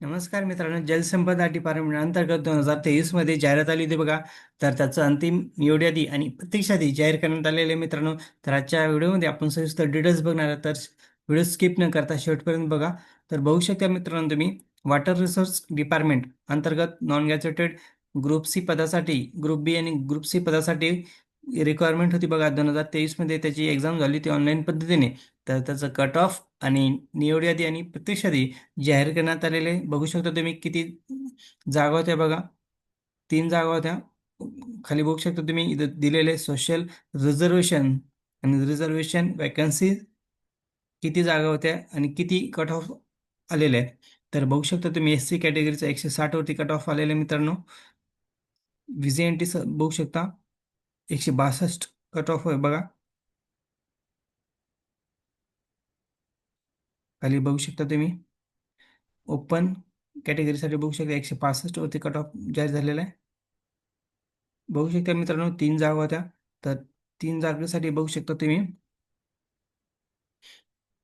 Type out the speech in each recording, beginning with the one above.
नमस्कार मित्रांनो जलसंपदा डिपार्टमेंट अंतर्गत दोन हजार तेवीसमध्ये जाहिरात आली होती बघा. तर त्याचं अंतिम निवड्यादी आणि प्रतीक्षादी जाहीर करण्यात आलेले मित्रांनो. तर आजच्या व्हिडिओमध्ये आपण सविस्तर डिटेल्स बघणार आहोत. तर व्हिडिओ स्किप न करता शेवटपर्यंत बघा. तर बघू शकता मित्रांनो तुम्ही वॉटर रिसोर्स डिपार्टमेंट अंतर्गत नॉन गॅजेटेड ग्रुप सी पदासाठी ग्रुप बी आणि ग्रुप सी पदासाठी रिक्वायरमेंट होती बघा दोन हजार तेवीसमध्ये त्याची एक्झाम झाली ती ऑनलाईन पद्धतीने. तर त्याचं कट ऑफ आणि निवड यादी आणि प्रत्यक्ष यादी जाहीर करण्यात आलेले. बघू शकता तुम्ही किती जागा होत्या बघा. तीन जागा होत्या. खाली बघू शकता तुम्ही इथं दिलेले सोशल रिझर्वेशन आणि रिझर्वेशन वॅकन्सी किती जागा होत्या आणि किती कट ऑफ आलेले आहेत. तर बघू शकता तुम्ही एस सी कॅटेगरीचा एकशे साठवरती कट ऑफ आलेले मित्रांनो. व्ही एन टी बघू शकता. एकशे बासष्ट कट ऑफ आहे बघा. खाली बघू शकता तुम्ही. ओपन कॅटेगरीसाठी बघू शकता एकशे पासष्ट वरती कट ऑफ जाहीर झालेला आहे. बघू शकता मित्रांनो तीन जागा होत्या. तर तीन जागेसाठी बघू शकता तुम्ही.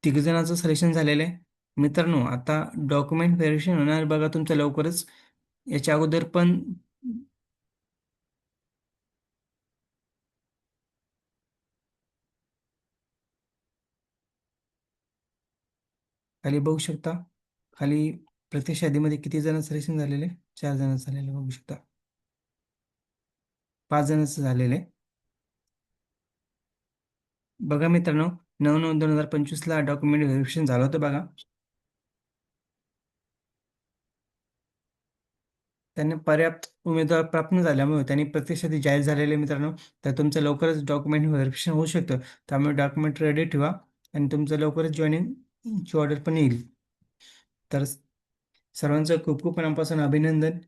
तिघ जणांचं सिलेक्शन झालेलं आहे. मित्रांनो आता डॉक्युमेंट व्हेरिफिकेशन होणार बघा तुमचं लवकरच. याच्या अगोदर पण खाली बघू शकता. खाली प्रत्यक्ष यादीमध्ये किती जण सिलेक्शन झालेले? चार जण झालेले बघू शकता. पाच जणांचं झालेले. बघा मित्रांनो नऊ नऊ दोन हजार पंचवीसला डॉक्युमेंट व्हेरिफिकेशन झालं होतं बघा. त्यांनी पर्याप्त उमेदवार प्राप्त न झाल्यामुळे त्यांनी प्रत्यक्षात जाहीर झालेले मित्रांनो. तर तुमचं लवकरच डॉक्युमेंट व्हेरिफिकेशन होऊ शकतं. त्यामुळे डॉक्युमेंट रेडी ठेवा आणि तुमचं लवकरच ची ऑर्डर पण येईल. तर सर्वांचं खूप खूप मनापासून अभिनंदन.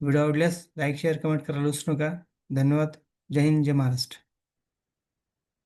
व्हिडिओ आवडल्यास लाईक शेअर कमेंट करायला विसरू नका. धन्यवाद. जय हिंद जय महाराष्ट्र.